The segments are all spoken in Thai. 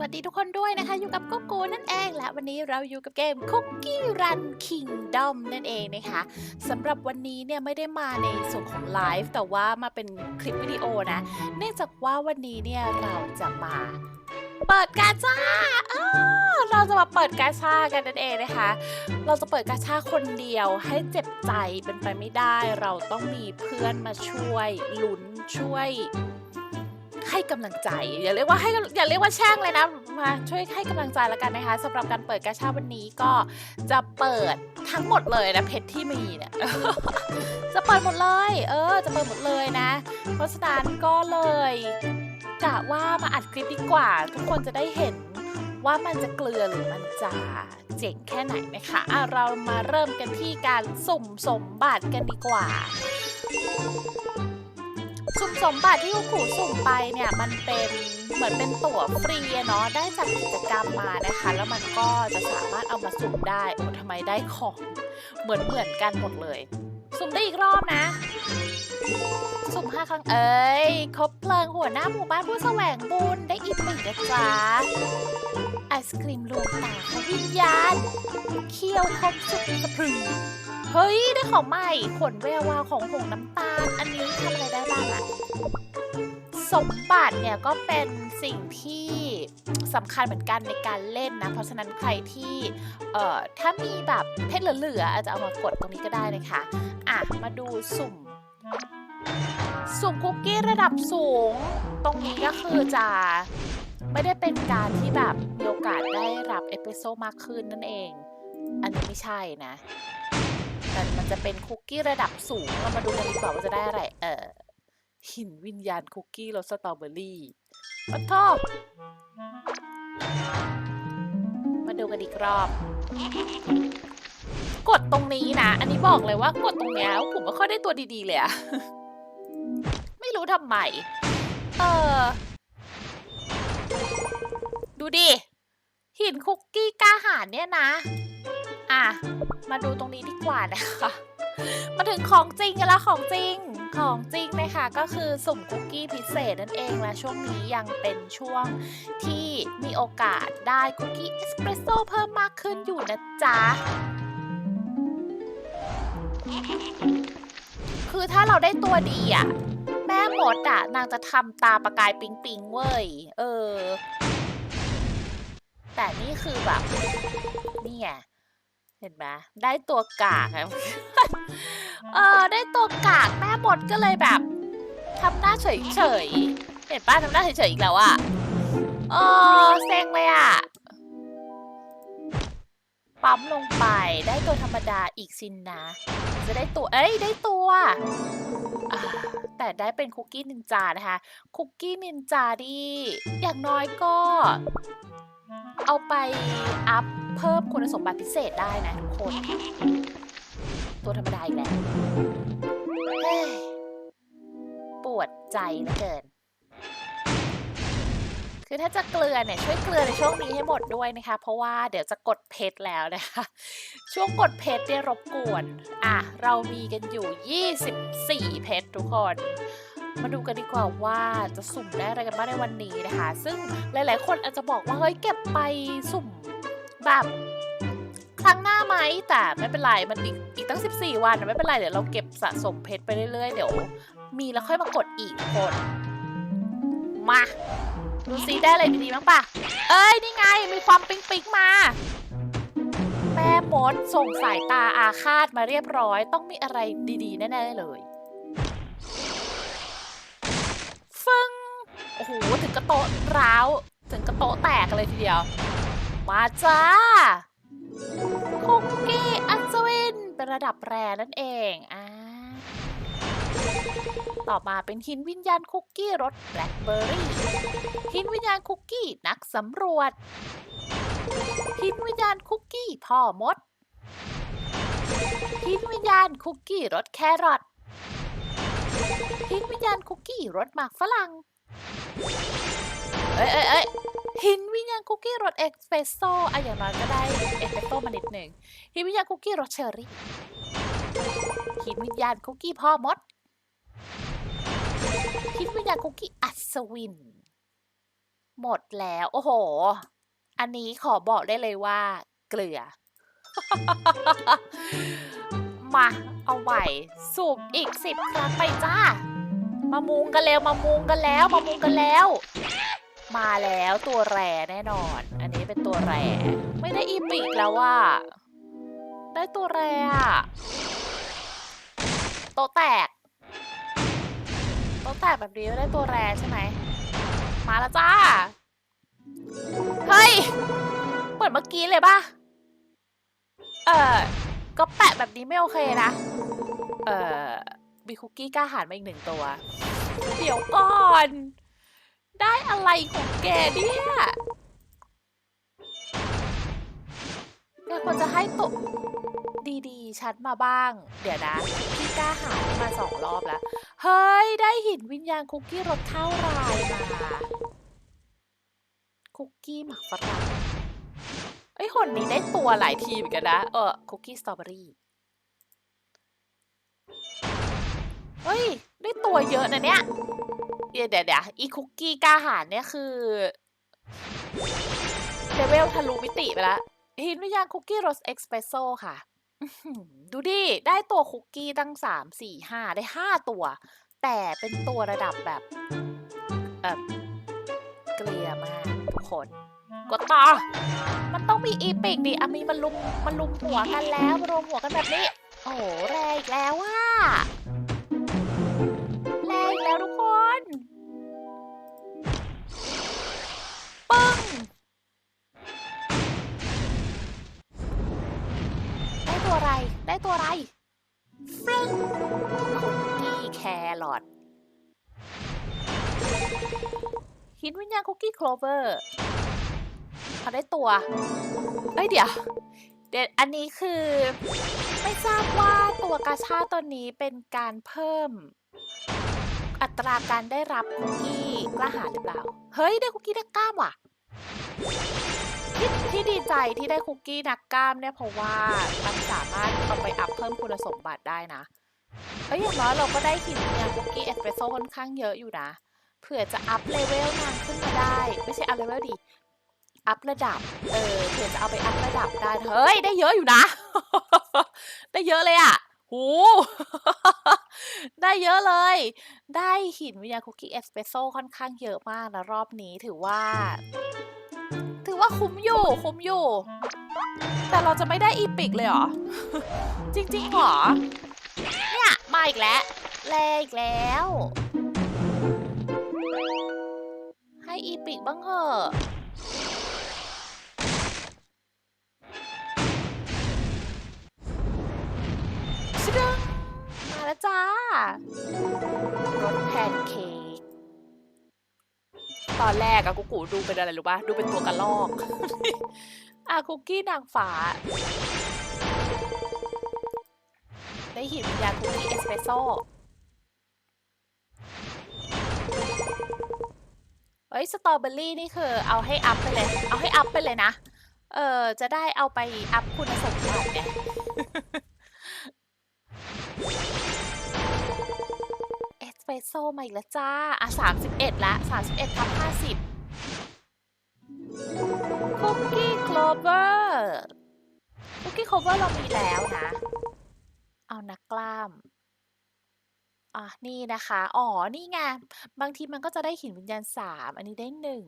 สวัสดีทุกคนด้วยนะคะ อยู่กับโกโก้นั่นเองและวันนี้เราอยู่กับเกม Cookie Run Kingdom นั่นเองนะคะสำหรับวันนี้เนี่ยไม่ได้มาในส่วนของไลฟ์แต่ว่ามาเป็นคลิปวิดีโอนะ เนื่องจากว่าวันนี้เนี่ยเราจะมาเปิดกาชาอ้าวเราจะมาเปิดกาชากันนั่นเองนะคะ เราจะเปิดกาชาคนเดียวให้เจ็บใจเป็นไปไม่ได้ เราต้องมีเพื่อนมาช่วยลุ้นช่วย ให้กำลังใจอย่าเรียกว่าให้อย่าเรียกว่าแช่งเลยนะมาช่วยให้กำลังใจแล้วกันนะคะสำหรับการเปิดกาชาวันนี้ก็จะเปิดทั้งหมดเลยนะเพชรที่มีเนี่ยจะเปิดหมดเลย เออ จะเปิดหมดเลยนะ เพราะฉะนั้นก็เลยกะว่ามาอัดคลิปดีกว่า ทุกคนจะได้เห็นว่ามันจะเกลือหรือมันจะเจ๋งแค่ไหนนะคะะเรามาเริ่มกันที่การสุ่มสมบัติกันดีกว่า สุ่มสมบัติที่คุณครูสุ่มไปเนี่ยมันเป็นเหมือนเป็นตั๋วฟรีเนาะได้จากกิจกรรมมานะคะ แล้วมันก็จะสามารถเอามาสุ่มได้โอ้ทำไมได้ของเหมือนเหมือนกันหมดเลย สุ่มได้อีกรอบนะ สุ่มห้าครั้งเอ้ยครบเพลิงหัวหน้าหมู่บ้านผู้แสวงบุญได้อีกหนึ่งนะจ๊ะไอศครีมลวงตาวิญญาณเคี้ยวคมสุดสะพรึง เฮ้ย ได้ของใหม่ขนแวววาวของหงน้ำตาล อันนี้ทำอะไรได้บ้างอะสมบัติเนี่ยก็เป็นสิ่งที่สำคัญเหมือนกันในการเล่นนะ เพราะฉะนั้นใครที่เอ่อถ้ามีแบบเพชรเหลือๆอาจจะเอามากดตรงนี้ก็ได้เลยค่ะอะ มาดูสุ่ม สุ่มคุกกี้ระดับสูง ตรงนี้ก็คือจะไม่ได้เป็นการที่แบบมีโอกาสได้รับเอสเปรสโซ่มากขึ้นนั่นเอง อันนี้ไม่ใช่นะ แต่มันจะเป็นคุกกี้ระดับสูง เรามาดูกันดีกว่าว่าจะได้อะไร เออหินวิญญาณคุกกี้รสสตรอเบอรี่ปะทอบมาดูกันอีกรอบ กดตรงนี้นะ อันนี้บอกเลยว่ากดตรงเนี้ยผมไม่ค่อยได้ตัวดีๆเลยอะไม่รู้ทำไม เออ ดูดิ หินคุกกี้กล้าหาญเนี่ยนะ อะ มาดูตรงนี้ดีกว่านะคะ มาถึงของจริงกันแล้วของจริงของจริงนะคะก็คือสุ่มคุกกี้พิเศษนั่นเองและช่วงนี้ยังเป็นช่วงที่มีโอกาสได้คุกกี้เอสเปรสโซ่เพิ่มมากขึ้นอยู่นะจ๊ะคือถ้าเราได้ตัวดีอะแม่หมดอะนางจะทำตาประกายปิงปิงๆเว้ย เออ แต่นี่คือแบบ นี่ไง เห็นไหมได้ตัวกากอะเออได้ตัวกากแม่มดก็เลยแบบทำหน้าเฉยเฉยๆเห็นป้าทำหน้าเฉยเฉยๆอีกแล้วอะเออเซ็งเลยอะปั๊มลงไปได้ตัวธรรมดาอีกสินนะ จะได้ตัว เอ้ย ได้ตัวอ่าแต่ได้เป็นคุกกี้นินจานะคะ คุกกี้นินจาดี อย่างน้อยก็ เอาไปอัพเพิ่มคุณสมบัติพิเศษได้นะทุกคน ตัวธรรมดาอีกแล้วปวดใจเหลือเกิน คือถ้าจะเกลือเนี่ยช่วยเกลือในช่วงนี้ให้หมดด้วยนะคะ เพราะว่าเดี๋ยวจะกดเพชรแล้วนะคะ ช่วงกดเพชรเนี่ยรบกวน อะ เรามีกันอยู่ 24 เพชรทุกคน มาดูกันดีกว่าว่าจะสุ่มได้อะไรกันบ้างในวันนี้นะคะ ซึ่งหลายๆ คนอาจจะบอกว่าเฮ้ยเก็บไปสุ่มแบบครั้งหน้าไหมแต่ไม่เป็นไรมันอีกอีกตั้ง 14 วันไม่เป็นไรเดี๋ยวเราเก็บสะสมเพชรไปเรื่อยๆ เดี๋ยว มีแล้วค่อยมากดอีกคนมาดูซิได้อะไรดีๆบ้างปะเอ้ยนี่ไงมีความปิ๊งปิ๊งมาแม่มดส่งสายตาอาฆาตมาเรียบร้อย ต้องมีอะไรดีๆ แน่ๆเลย โอ้โหถึงกระโตะร้าวถึงกระโตะแตกเลยทีเดียว มาจ้าคุกกี้อัศวินเป็นระดับแรนั่นเองอ่าต่อมาเป็นหินวิญญาณคุกกี้รสแบล็คเบอร์รี่หินวิญญาณคุกกี้นักสำรวจหินวิญญาณคุกกี้พ่อมดหินวิญญาณคุกกี้รสแครอทหินวิญญาณคุกกี้รสหมากฝรั่ง เอ้ยเอ้ยเอ้ยหินวิญญาณคุกกี้รสเอสเปรสโซ่อะอย่างน้อยก็ได้เอสเปรสโซ่มานิดหนึ่งหินวิญญาณคุกกี้รสเชอร์รี่หินวิญญาณคุกกี้พ่อมดหินวิญญาณคุกกี้อัศวิน หมดแล้ว โอ้โห อันนี้ขอบอกได้เลยว่า เกลือ มา เอาไหวสูบอีกสิบครั้งไปจ้า มามุงกันแล้วมามุงกันแล้วมามุงกันแล้ว มาแล้วตัวแร่แน่นอน อันนี้เป็นตัวแร่ไม่ได้อีปิกแล้วว่าได้ตัวแรอะโตแตกโตแตกแบบนี้ได้ตัวแร่ใช่ไหมมาแล้วจ้าเฮ้ยเหมือนเมื่อกี้เลยป่ะเออก็แปะแบบนี้ไม่โอเคนะ เออ มีคุกกี้กล้าหาญมาอีกหนึ่งตัว เดี๋ยวก่อน ได้อะไรของแกเนี่ยแกควรจะให้ตกดีๆ ชัดมาบ้าง เดี๋ยวนะคุกกี้กล้าหาญมาสองรอบแล้ว เฮ้ย ได้หินวิญญาณคุกกี้รสข้าวรายมาคุกกี้หมักฝรั่งไอ้ยคนนี้ได้ตัวหลายทีเหมือนกันนะ เออคุกกี้สตรอเบอรี่ เฮ้ย ได้ตัวเยอะนะเนี่ย เดี๋ยวเดี๋ยวอีคุกกี้กล้าหาญเนี่ยคือเลเวลทะลุมิติไปแล้วหินวิญญาณคุกกี้รสเอ็กซ์เพรสโซค่ะ ดูดิ ได้ตัวคุกกี้ตั้งสามสี่ห้าได้ห้าตัว แต่เป็นตัวระดับแบบเออเกลียมากทุกคนกดต่อ มันต้องมีอีปิกดิอะมีมันลุมมันลุมหัวกันแล้วมารวมหัวกันแบบนี้ โอ้โหแรงอีกแล้วว่า อะไร ได้ตัวอะไรฟึ้งคุกกี้แครอทหินวิญญาณคุกกี้โคลเวอร์เขาได้ตัว เอ้ยเดี๋ยว เดี๋ยว อันนี้คือ ไม่ทราบว่าตัวกาชาตัวนี้เป็นการเพิ่ม อัตราการได้รับคุกกี้กล้าหาญหรือเปล่า เฮ้ย ได้คุกกี้นักกล้ามว่ะ ที่ที่ดีใจที่ได้คุกกี้นักกล้ามเนี่ยเพราะว่ามันสามารถเอาไปอัพเพิ่มคุณสมบัติได้นะเอ้ยอย่างน้อยเราก็ได้หินเนี่ยคุกกี้เอสเปรสโซ่ค่อนข้างเยอะอยู่นะเผื่อจะอัพเลเวลนางขึ้นมาได้ ไม่ใช่อัพเลเวลดิอัพระดับ เออเผื่อจะเอาไปอัพระดับได้ เฮ้ย ได้เยอะอยู่นะ ได้เยอะเลยอะ หู ได้เยอะเลย ได้หินวิญญาณคุกกี้เอสเปรสโซ่ค่อนข้างเยอะมากนะรอบนี้ถือว่า ถือว่าคุ้มอยู่คุ้มอยู่ แต่เราจะไม่ได้อีปิกเลยเหรอ จริงๆเหรอ เนี่ยมาอีกแล้วแลอีกแล้ว ให้อีปิกบ้างเหอะชะดึงมาแล้วจ้ารสแพนเค้ก ตอนแรกอะกุกูดูเป็นอะไรรู้ป่ะดูเป็นตัวกระลอกอะคุกกี้นางฟ้าได้หินวิญญาณคุกกี้เอสเปรสโซ่เฮ้ยสตรอเบอรี่นี่คือเอาให้อัพไปเลย เอาให้อัพไปเลยนะ เออจะได้เอาไปอัพคุณสม เปรสโซ่มาอีกแล้วจ้า อะสามสิบเอ็ดละสามสิบเอ็ดทับห้าสิบคุกกี้โคลเวอร์คุกกี้โคลเวอร์เรามีแล้วนะ เอานักกล้ามอะนี่นะคะ อ๋อ นี่ไง บางทีมันก็จะได้หินวิญญาณสามอันนี้ได้หนึ่ง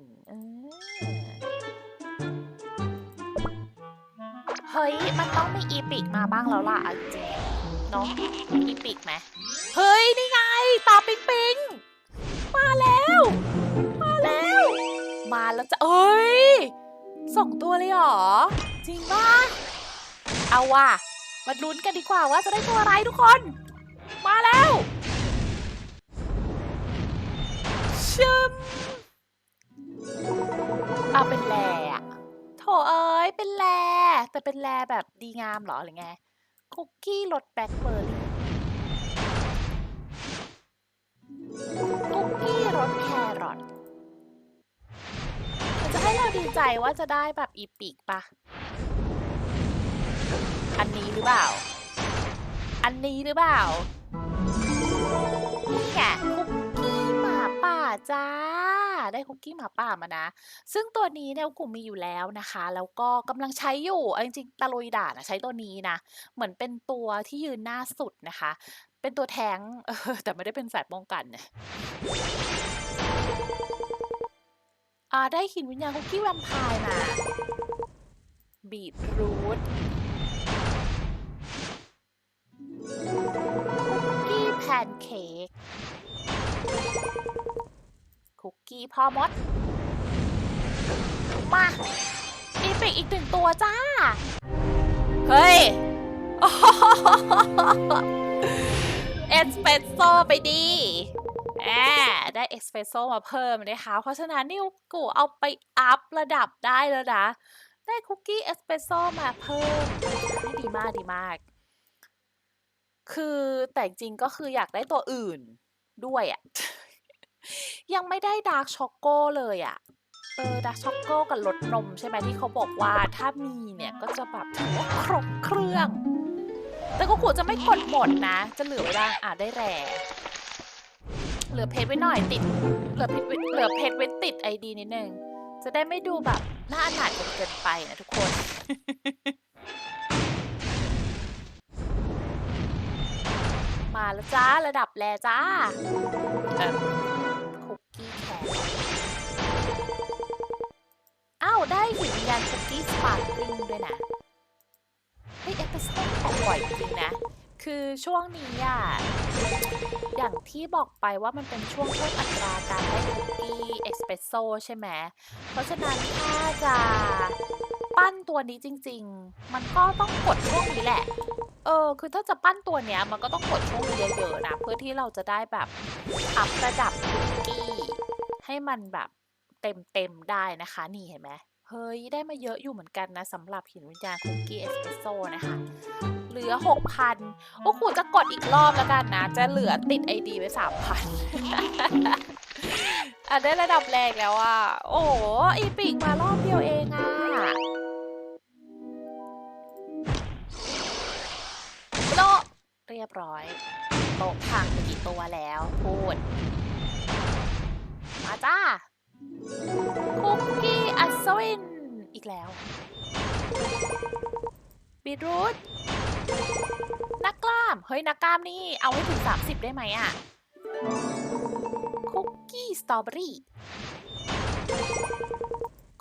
เฮ้ย มันต้องมีอีปิกมาบ้างแล้วล่ะเจริง เนาะอีปิกไหมเฮ้ย นี่ไง ตาปิงปิงมาแล้ว มาแล้ว มาแล้วจะเอ้ยสองตัวเลยเหรอ จริงป่ะเอาว่ะมาลุ้นกันดีกว่าว่าจะได้ตัวอะไรทุกคน มาแล้วชึมเอาเป็นแลอะโถเอ้ยเป็นแลแต่เป็นแลแบบดีงามเหรอหรือไง คุกกี้รสแบล็คเบอร์รี่คุกกี้รสแครอทจะให้เราดีใจว่าจะได้แบบอีปิกปะอันนี้หรือเปล่า อันนี้หรือเปล่า นี่ไงคุกกี้หมาป่าจ้า ได้คุกกี้หมาป่ามานะ ซึ่งตัวนี้เนี่ยกูมีอยู่แล้วนะคะ แล้วก็กำลังใช้อยู่จริงๆตะลุยด่านะใช้ตัวนี้นะ เหมือนเป็นตัวที่ยืนหน้าสุดนะคะ เป็นตัวแทงแต่ไม่ได้เป็นสายป้องกันอ่าได้หินวิญญาณคุกกี้แวมไพร์มาบีทรูทคุกกี้แพนเค้ก คุกกี้พ่อมด มาอีปิกอีกหนึ่งตัวจ้า เฮ้ย เอสเปรสโซ่ไปดีแอบได้เอสเปรสโซ่มาเพิ่มนะคะ เพราะฉะนั้นนี่กูเอาไปอัพระดับได้แล้วนะ ได้คุกกี้เอสเปรสโซ่มาเพิ่มดีมากดีมาก คือแต่จริงๆก็คืออยากได้ตัวอื่นด้วยอะ ยังไม่ได้ดาร์กช็อกโกเลยอะเออดาร์กช็อกโกกับรสนมใช่ไหมที่เขาบอกว่าถ้ามีเนี่ยก็จะแบบถือว่าครบเครื่อง แต่ก็กูจะไม่กดหมดนะ จะเหลือไว้บ้างอะได้แร่เหลือเพชรไว้หน่อยติด เหลือเพชรไว้เหลือเพชรไว้ติดไอดีนิดนึงจะได้ไม่ดูแบบน่าอนาถเกินไปนะทุกคนมาแล้วจ้า ระดับแรจ้า อ้าวได้หินวิญญาณคุกกี้สปาร์คลิงด้วยนะเฮ้ยเอพิโซดของบ่อยจริงนะ คือช่วงนี้อะอย่างที่บอกไปว่ามันเป็นช่วงเพิ่มอัตราการได้คุกกี้เอสเปรสโซ่ใช่ไหม เพราะฉะนั้นถ้าจะปั้นตัวนี้จริง ๆ มันก็ต้องกดช่วงนี้แหละ เออ คือถ้าจะปั้นตัวเนี้ยมันก็ต้องกดช่วงนี้เยอะๆนะ เพื่อที่เราจะได้แบบอัพระดับคุก ให้มันแบบเต็มๆได้นะคะ นี่เห็นไหมเฮ้ย ได้มาเยอะอยู่เหมือนกันนะสำหรับหินวิญญาณคุกกี้เอสเปรสโซ่นะคะ เหลือ 6,000 โอ้โหจะกดอีกรอบแล้วกันนะ จะเหลือติดไอดีไว้ 3,000 อะ ได้ระดับแรกแล้วอะ โอ้อีปิกมารอบเดียวเองอะโลเรียบร้อย โตพังไปกี่ตัวแล้ว พูด มาจ้าคุกกี้อัศวิน อีกแล้วบีทรูทนักกล้าม เฮ้ย นักกล้ามนี่เอาให้ถึง 30 ได้ไหมอะคุกกี้สตรอเบอรี่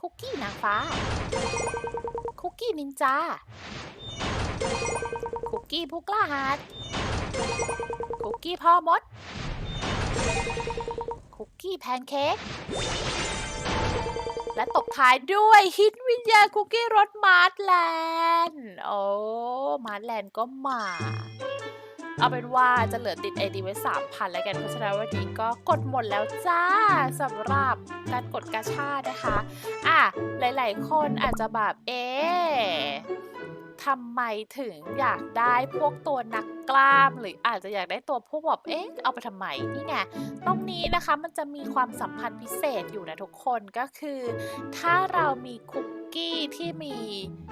คุกกี้นางฟ้า คุกกี้นินจา คุกกี้ผู้กล้าหาญคุกกี้พ่อมด คุกกี้แพนเค้กและตบท้ายด้วยฮิตวิญญาณคุกกี้รสมาร์ทแลนด์โอ้มาร์ทแลนด์ก็มา เอาเป็นว่าจะเหลือติดไอดีไว้ 3,000 แล้วกัน เพราะฉะนั้นวันนี้ก็กดหมดแล้วจ้าสำหรับการกดกาชาดนะคะ อะ หลายๆ คนอาจจะแบบเอ๊ะ ทำไมถึงอยากได้พวกตัวนักกล้าม หรืออาจจะอยากได้ตัวพวกแบบเอ๊ะเอาไปทำไมนี่ไงตรงนี้นะคะมันจะมีความสัมพันธ์พิเศษอยู่นะทุกคนก็คือ ถ้าเรามีคุกกี้ที่มี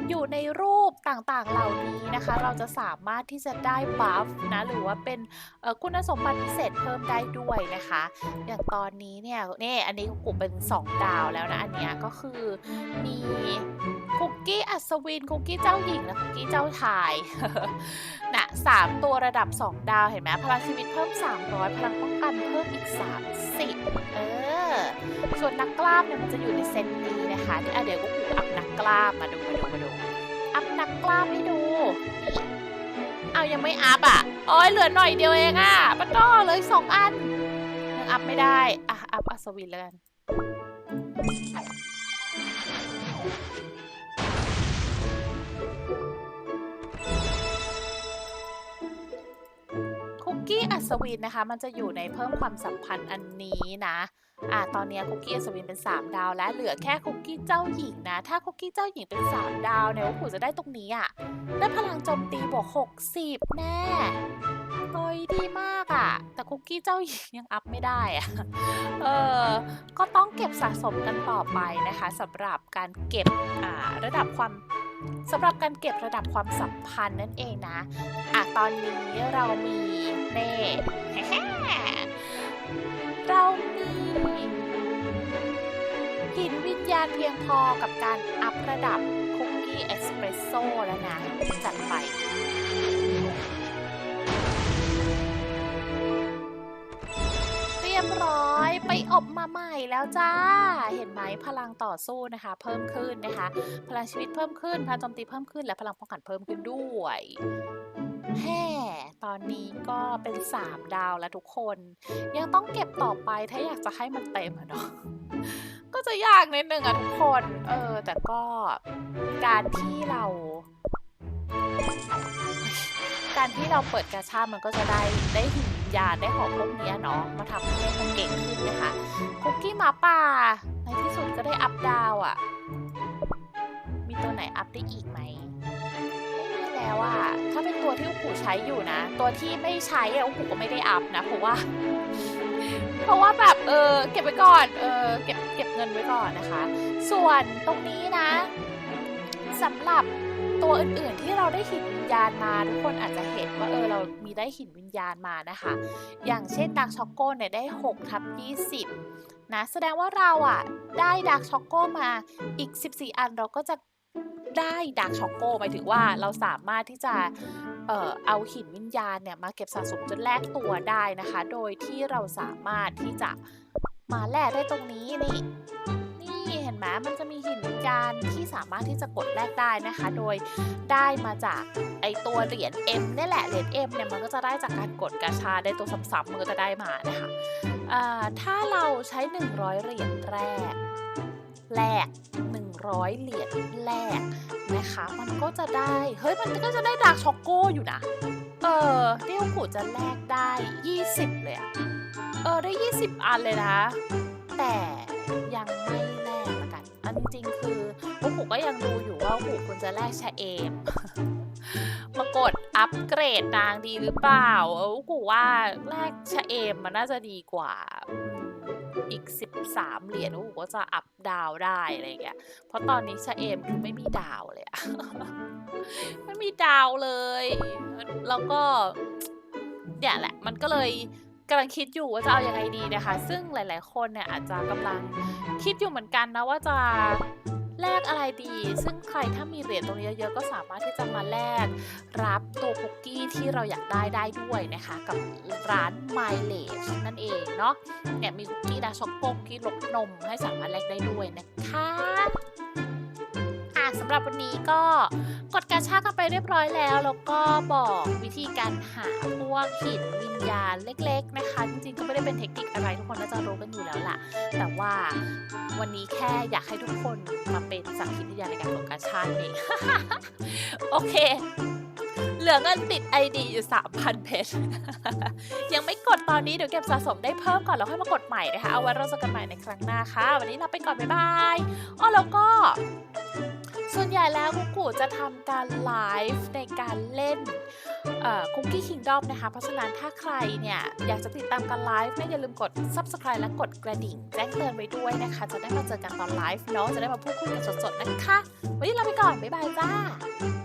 อยู่ในรูปต่างๆ เหล่านี้นะคะ เราจะสามารถที่จะได้บัฟนะหรือว่าเป็นคุณสมบัติพิเศษเพิ่มได้ด้วยนะคะ อย่างตอนนี้เนี่ยนี่อันนี้กูเป็น 2 ดาวแล้วนะ อันเนี้ยก็คือมี คุกกี้อัศวิน คุกกี้เจ้าหญิง และคุกกี้เจ้าชายนะสามตัวระดับ 2 ดาว เห็นไหมพลังชีวิตเพิ่ม 300 พลังป้องกันเพิ่มอีก 30 เออ ส่วนนักกล้ามเนี่ยมันจะอยู่ในเซตนี้นะคะที่เดี๋ยวก็กูอัพนักกล้ามมาดูมาดูมาดูอัพนักกล้ามให้ดู เอายังไม่อัพอะโอ้ยเหลือหน่อยเดียวเองอะปะต้อเลยสองอันยังอัพไม่ได้อะอัพอัศวินแล้วกัน อัศวินนะคะ มันจะอยู่ในเพิ่มความสัมพันธ์อันนี้นะอะตอนนี้คุกกี้อัศวินเป็น 3 ดาว แล้วเหลือแค่คุกกี้เจ้าหญิงนะ ถ้าคุกกี้เจ้าหญิงเป็น 3 ดาวเนี่ยโอ้โหจะได้ตรงนี้อะได้พลังโจมตีบวก60 แน่เฮ้ยดีมากอะ แต่คุกกี้เจ้าหญิงยังอัพไม่ได้อะเออก็ต้องเก็บสะสมกันต่อไปนะคะสำหรับการเก็บอ่าระดับความ สำหรับการเก็บระดับความสัมพันธ์นั่นเองนะ อะตอนนี้เรามีเน่เรามีหินวิญญาณเพียงพอกับการอัพระดับคุกกี้เอสเปรสโซ่แล้วนะจัดไป รียบร้อย ไปอบมาใหม่แล้วจ้า เห็นไหมพลังต่อสู้นะคะ เพิ่มขึ้นนะคะ พลังชีวิตเพิ่มขึ้นพลังโจมตีเพิ่มขึ้นและพลังป้องกันเพิ่มขึ้นด้วยแฮ่ตอนนี้ก็เป็น 3 ดาวแล้วทุกคน ยังต้องเก็บต่อไปถ้าอยากจะให้มันเต็มอะเนาะก็จะยากนิดนึงอะทุกคน เออ แต่ก็การที่เรา การที่เราเปิดกาชามันก็จะได้ได้หินยาได้ของพวกนี้เนาะมาทำให้มันเก่งขึ้นนะคะคุกกี้หมาป่า ในที่สุดก็ได้อัพดาวอะ่ะ มีตัวไหนอัพได้อีกไหมไม่มีแล้วอะถ้าเป็นตัวที่อุกูใช้อยู่นะ ตัวที่ไม่ใช้อะอุกูก็ไม่ได้อัพนะเพราะว่า เพราะว่าแบบเออเก็บไว้ก่อนเออเก็บเก็บเงินไว้ก่อนนะคะ ส่วนตรงนี้นะสำหรับ ตัวอื่นๆที่เราได้หินวิญญาณมาทุกคนอาจจะเห็นว่าเออเรามีได้หินวิญญาณมานะคะ อย่างเช่นดักช็อกโกเนี่ยได้6ทับ20นะแสดงว่าเราอะได้ดักช็อกโกมาอีก 14 อันเราก็จะได้ดักช็อกโกหมายถึงว่าเราสามารถที่จะเอ่อเอาหินวิญญาณเนี่ยมาเก็บสะสมจนแลกตัวได้นะคะ โดยที่เราสามารถที่จะมาแลกได้ตรงนี้นี่ เห็นไหมมันจะมีหินวิญญาณที่สามารถที่จะกดแลกได้นะคะ โดยได้มาจากไอตัวเหรียญ M นี่แหละเหรียญ M เนี่ยมันก็จะได้จากการกดกาชาได้ตัวซ้ำๆมันก็จะได้มานะคะอ่าถ้าเราใช้ 100 เหรียญแรกแลก100 เหรียญแรกนะคะ มันก็จะได้ เฮ้ย มันก็จะได้ดาร์กช็อกโกอยู่นะ เออเดี่ยวกูจะแลกได้ 20 เลยอะเออ ได้ 20 อันเลยนะ แต่ยังไม่ จริงๆ คือพวกผมก็ยังดูอยู่ว่าหูควรจะแลกชะเอมมากดอัปเกรดนางดีหรือเปล่า เออกูว่าแลกชะเอมมันน่าจะดีกว่าอีก 13 เหรียญกูก็จะอัพดาวได้อะไรอย่างเงี้ย เพราะตอนนี้ชะเอมคือไม่มีดาวเลยอะไม่มีดาวเลย แล้วก็เนี่ยแหละ มันก็เลย กำลังคิดอยู่ว่าจะเอาอยัางไงดีนะคะ ซึ่งหลาย ๆ คนเนี่ยอาจจะกำลังคิดอยู่เหมือนกันนะว่าจะแลกอะไรดี ซึ่งใครถ้ามีเหรียญตรงนี้เยอะๆก็สามารถที่จะมาแลกรับตัวคุกกี้ที่เราอยากได้ได้ด้วยนะคะ กับร้าน Mileage นั่นเองเนาะเนี่ยมีคุกกี้ดาช็อกโกคุกกี้ลกนมให้สามารถแลกได้ด้วยนะคะอะสำหรับวันนี้ก็ กดกาชากกันไปเรียบร้อยแล้ว แล้วก็บอกวิธีการหาพวกหินวิญญาณเล็ก ๆนะคะ จริงๆก็ไม่ได้เป็นเทคนิคอะไรทุกคนน่าจะรู้กันอยู่แล้วล่ะ แต่ว่าวันนี้แค่อยากให้ทุกคนมาเป็นสักขีพยานในการกดกาชากเองโอเคเหลือเงินติด ID อยู่ 3,000 เพชร ยังไม่กดตอนนี้เดี๋ยวเก็บสะสมได้เพิ่มก่อน แล้วค่อยมากดใหม่นะคะ เอาไว้เราจอกันใหม่ในครั้งหน้าค่ะ วันนี้เราไปก่อน บ๊ายบายอ๋อแล้วก็ ส่วนใหญ่แล้วคุกกูจะทำการไลฟ์ในการเล่นคุกกี้คิงดอมนะคะ เพราะฉะนั้นถ้าใครเนี่ยอยากจะติดตามการไลฟ์เนี่ยอย่าลืมกด subscribe และกดกระดิ่งแจ้งเตือนไว้ด้วยนะคะ จะได้มาเจอกันตอนไลฟ์เนาะจะได้มาพูดคุยกันสดๆนะคะ วันนี้เราไปก่อน บ๊ายบายจ้า